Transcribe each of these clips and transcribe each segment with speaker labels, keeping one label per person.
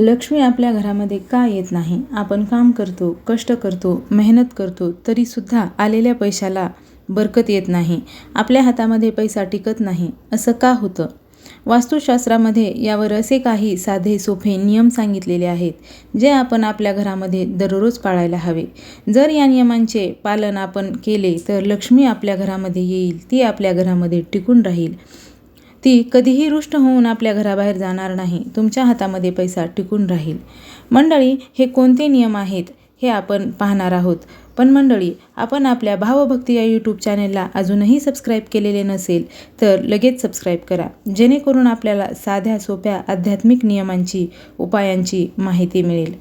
Speaker 1: लक्ष्मी आपल्या घरामध्ये का येत नाही? आपण काम करतो कष्ट करतो मेहनत करतो तरीसुद्धा आलेल्या पैशाला बरकत येत नाही. आपल्या हातामध्ये पैसा टिकत नाही. असं का होतं? वास्तुशास्त्रामध्ये यावर असे काही साधे सोपे नियम सांगितलेले आहेत जे आपण आपल्या घरामध्ये दररोज पाळायला हवे. जर या नियमांचे पालन आपण केले तर लक्ष्मी आपल्या घरामध्ये येईल ती आपल्या घरामध्ये टिकून राहील. ती कधीही रुष्ट होऊन आपल्या घराबाहेर जाणार नाही. तुमच्या हातामध्ये पैसा टिकून राहील. मंडळी हे कोणते नियम आहेत? हे आपण पाहणार आहोत. पण मंडळी आपण आपल्या भावभक्ती या यूट्यूब चॅनेलला अजूनही सबस्क्राईब केलेले नसेल तर लगेच सबस्क्राईब करा. जेणेकरून आपल्याला साध्या सोप्या आध्यात्मिक नियमांची उपायांची माहिती मिळेल.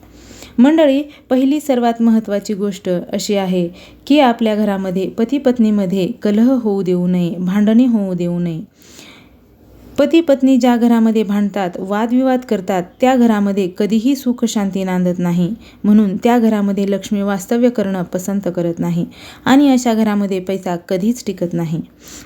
Speaker 1: मंडळी पहिली सर्वात महत्त्वाची गोष्ट अशी आहे की आपल्या घरामध्ये पती पत्नीमध्ये कलह होऊ देऊ नये भांडणे होऊ देऊ नये. पती पत्नी ज्या घरामध्ये भांडतात वादविवाद करतात त्या घरामध्ये कधीही सुख शांती नांदत नाही. म्हणून त्या घरामध्ये लक्ष्मी वास्तव्य करणं पसंत करत नाही आणि अशा घरामध्ये पैसा कधीच टिकत नाही.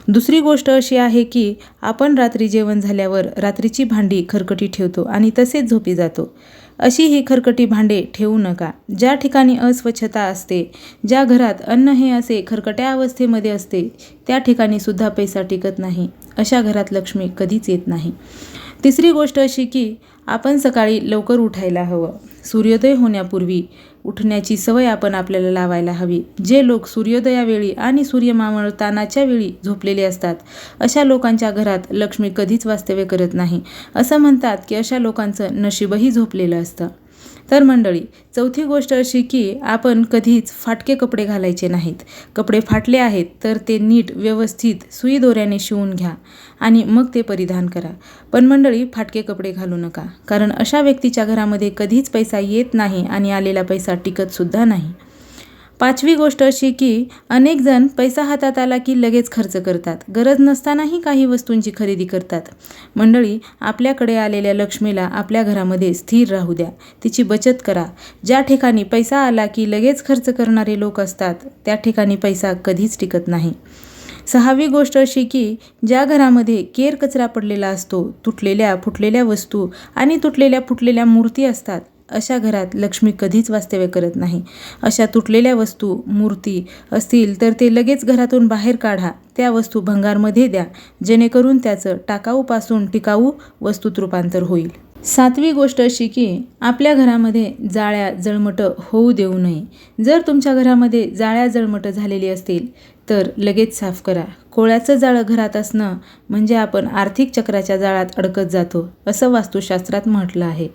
Speaker 1: दुसरी गोष्ट अशी आहे की आपण रात्री जेवण झाल्यावर रात्रीची भांडी खरकटी ठेवतो आणि तसेच झोपी जातो. अशी ही खरकटी भांडे ठेवू नका. ज्या ठिकाणी अस्वच्छता असते ज्या घरात अन्न हे असे खरकट्या अवस्थेमध्ये असते त्या ठिकाणी सुद्धा पैसा टिकत नाही. अशा घरात लक्ष्मी कधीच येत नाही. तिसरी गोष्ट अशी की आपण सकाळी लवकर उठायला हवं. सूर्योदय होण्यापूर्वी उठण्याची सवय आपण आपल्याला लावायला हवी. जे लोक सूर्योदयावेळी आणि सूर्यमावळतानाच्या वेळी झोपलेले असतात अशा लोकांच्या घरात लक्ष्मी कधीच वास्तव्य करत नाही. असं म्हणतात की अशा लोकांचं नशीबही झोपलेलं असतं. तर मंडळी चौथी गोष्ट अशी की आपण कधीच फाटके कपडे घालायचे नाहीत. कपडे फाटले आहेत तर ते नीट व्यवस्थित सुई दोऱ्याने शिवून घ्या आणि मग ते परिधान करा. पण मंडळी फाटके कपडे घालू नका कारण अशा व्यक्तीच्या घरामध्ये कधीच पैसा येत नाही आणि आलेला पैसा टिकतसुद्धा नाही. पाचवी गोष्ट अशी की अनेक जण पैसा हातात आला की लगेच खर्च करतात. गरज नसतानाही काही वस्तूंची खरेदी करतात. मंडळी आपल्याकडे आलेल्या लक्ष्मीला आपल्या घरामध्ये स्थिर राहू द्या. तिची बचत करा. ज्या ठिकाणी पैसा आला की लगेच खर्च करणारे लोक असतात त्या ठिकाणी पैसा कधीच टिकत नाही. सहावी गोष्ट अशी की ज्या घरामध्ये केर कचरा पडलेला असतो तुटलेल्या फुटलेल्या वस्तू आणि तुटलेल्या फुटलेल्या मूर्ती असतात अशा घरात लक्ष्मी कधीच वास्तव्य करत नाही. अशा तुटलेल्या वस्तू मूर्ती असतील तर ते लगेच घरातून बाहेर काढा. त्या वस्तू भंगारमध्ये द्या. जेणेकरून त्याचं टाकाऊपासून टिकाऊ वस्तूत रूपांतर होईल. सातवी गोष्ट अशी की आपल्या घरामध्ये जाळ्या जळमटं होऊ देऊ नये. जर तुमच्या घरामध्ये जाळ्या जळमटं झालेली असतील तर लगेच साफ करा. कोळ्याचं जाळं घरात असणं म्हणजे आपण आर्थिक चक्राच्या जाळात अडकत जातो असं वास्तुशास्त्रात म्हटलं आहे.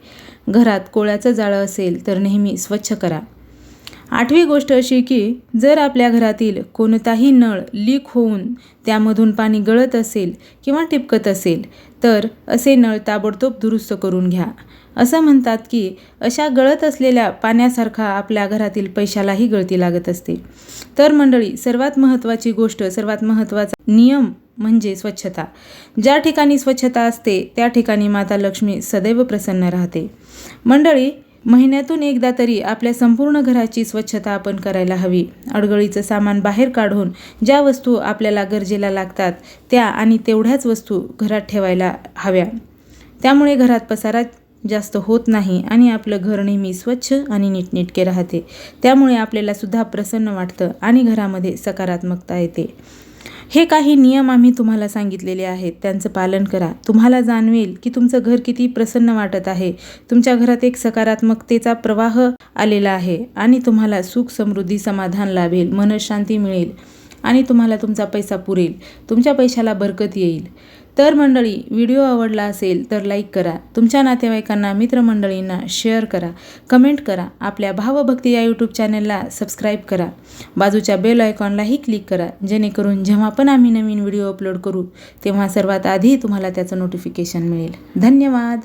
Speaker 1: घरात कोळ्याचं जाळं असेल तर नेहमी स्वच्छ करा. आठवी गोष्ट अशी की जर आपल्या घरातील कोणताही नळ लीक होऊन त्यामधून पाणी गळत असेल किंवा टिपकत असेल तर असे नळ ताबडतोब दुरुस्त करून घ्या. असं म्हणतात की अशा गळत असलेल्या पाण्यासारखा आपल्या घरातील पैशालाही गळती लागत असते. तर मंडळी सर्वात महत्त्वाची गोष्ट सर्वात महत्त्वाचा नियम म्हणजे स्वच्छता. ज्या ठिकाणी स्वच्छता असते त्या ठिकाणी माता लक्ष्मी सदैव प्रसन्न राहते. मंडळी महिन्यातून एकदा तरी आपल्या संपूर्ण घराची स्वच्छता आपण करायला हवी. अडगळीचं सामान बाहेर काढून ज्या वस्तू आपल्याला गरजेला लागतात त्या आणि तेवढ्याच वस्तू घरात ठेवायला हव्या. त्यामुळे घरात पसारा जास्त होत नाही आणि आपलं घर नेहमी स्वच्छ आणि नीटनेटके राहते. त्यामुळे आपल्याला सुद्धा प्रसन्न वाटतं आणि घरामध्ये सकारात्मकता येते. हे काही नियम आम्ही तुम्हाला सांगितलेले आहेत. त्यांचं पालन करा. तुम्हाला जाणवेल की तुमचं घर किती प्रसन्न वाटत आहे. तुमच्या घरात एक सकारात्मकतेचा प्रवाह आलेला आहे आणि तुम्हाला सुख समृद्धी समाधान लाभेल. मनशांती मिळेल आणि तुम्हाला तुमचा पैसा पुरेल. तुमच्या पैशाला बरकत येईल. तर मंडळी व्हिडिओ आवडला असेल तर लाईक करा. तुमच्या नातेवाईकांना मित्रमंडळींना शेअर करा कमेंट करा. आपल्या भावभक्ती या यूट्यूब चॅनलला सबस्क्राईब करा. बाजूच्या बेल आयकॉनलाही क्लिक करा. जेणेकरून जेव्हा पण आम्ही नवीन व्हिडिओ अपलोड करू तेव्हा सर्वात आधी तुम्हाला त्याचं नोटिफिकेशन मिळेल. धन्यवाद!